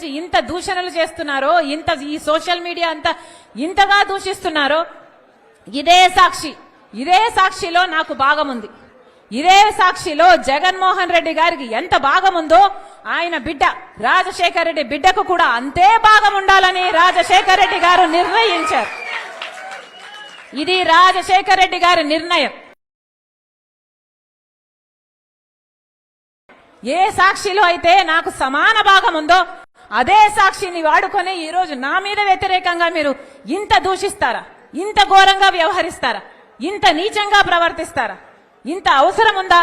గురించి ఇంత దూషణలు చేస్తున్నారో ఇంత ఈ సోషల్ మీడియా అంతా ఇంతగా దూషిస్తున్నారో ఇదే సాక్షి. ఇదే సాక్షిలో నాకు భాగం ఉంది ఇదే సాక్షిలో జగన్మోహన్ రెడ్డి గారికి ఎంత భాగం ఉందో ఆయన బిడ్డ రాజశేఖర రెడ్డి బిడ్డకు కూడా అంతే భాగం ఉండాలని రాజశేఖర రెడ్డి గారు నిర్ణయించారు. ఇది రాజశేఖర రెడ్డి గారి నిర్ణయం. ఏ సాక్షిలో అయితే నాకు సమాన భాగం ఉందో అదే సాక్షిని వాడుకొని ఈరోజు నా మీద వ్యతిరేకంగా మీరు ఇంత దూషిస్తారా? ఇంత ఘోరంగా వ్యవహరిస్తారా? ఇంత నీచంగా ప్రవర్తిస్తారా? ఇంత అవసరం ఉందా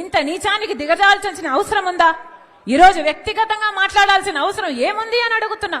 ఇంత నీచానికి దిగజాల్చాల్సిన అవసరం ఉందా ఈరోజు వ్యక్తిగతంగా మాట్లాడాల్సిన అవసరం ఏముంది అని అడుగుతున్నా.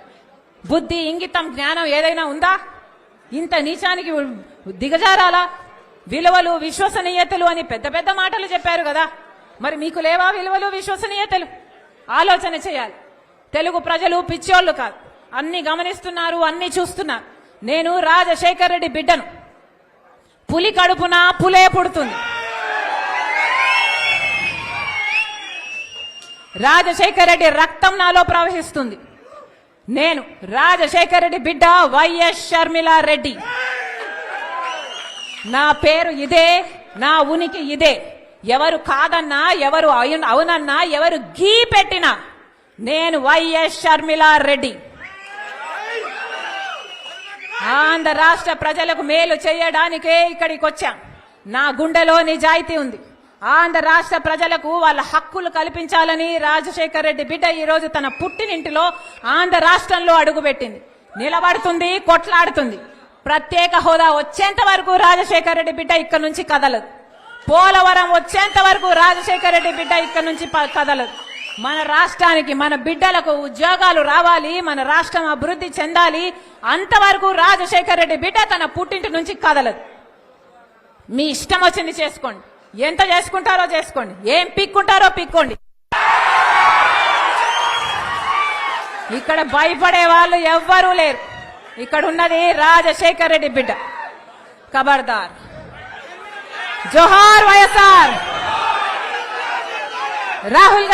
బుద్ధి ఇంగితం జ్ఞానం ఏదైనా ఉందా? ఇంత నీచానికి దిగజారాలా? విలువలు విశ్వసనీయతలు అని పెద్ద పెద్ద మాటలు చెప్పారు కదా. మరి మీకు లేవా విలువలు విశ్వసనీయతలు? ఆలోచన చేయాలి. తెలుగు ప్రజలు పిచ్చోళ్ళు కాదు. అన్ని గమనిస్తున్నారు అన్ని చూస్తున్నారు. నేను రాజశేఖర్ రెడ్డి బిడ్డను. పులి కడుపున పులే పుడుతుంది. రాజశేఖర్ రెడ్డి రక్తం నాలో ప్రవహిస్తుంది. నేను రాజశేఖర్ రెడ్డి బిడ్డ వైఎస్ షర్మిల రెడ్డి నా పేరు ఇదే నా ఉనికి ఇదే. ఎవరు కాదన్నా ఎవరు అవునన్నా ఎవరు గీ పెట్టినా నేను వైఎస్ షర్మిల రెడ్డి ఆంధ్ర రాష్ట్ర ప్రజలకు మేలు చేయడానికే ఇక్కడికి వచ్చాం నా గుండెలో నిజాయితీ ఉంది. ఆంధ్ర రాష్ట్ర ప్రజలకు వాళ్ళ హక్కులు కల్పించాలని రాజశేఖర్ రెడ్డి బిడ్డ ఈరోజు తన పుట్టినింటిలో ఆంధ్ర రాష్ట్రంలో అడుగుపెట్టింది. నిలబడుతుంది కొట్లాడుతుంది. ప్రత్యేక హోదా వచ్చేంత వరకు రాజశేఖర్ రెడ్డి బిడ్డ ఇక్కడ నుంచి కదలదు. పోలవరం వచ్చేంత వరకు రాజశేఖర్ రెడ్డి బిడ్డ ఇక్కడ నుంచి ప- కదలదు. మన రాష్ట్రానికి మన బిడ్డలకు ఉద్యోగాలు రావాలి మన రాష్ట్రం అభివృద్ధి చెందాలి అంతవరకు రాజశేఖర్ రెడ్డి బిడ్డ తన పుట్టింటి నుంచి కదలదు. మీ ఇష్టం వచ్చింది చేసుకోండి. ఎంత చేసుకుంటారో చేసుకోండి. ఏం పిక్కుంటారో పిక్కోండి. ఇక్కడ భయపడే వాళ్ళు ఎవ్వరూ లేరు. ఇక్కడ ఉన్నది రాజశేఖర్ రెడ్డి బిడ్డ ఖబర్దార్ జోహార్ వైఎస్ఆర్. రాహుల్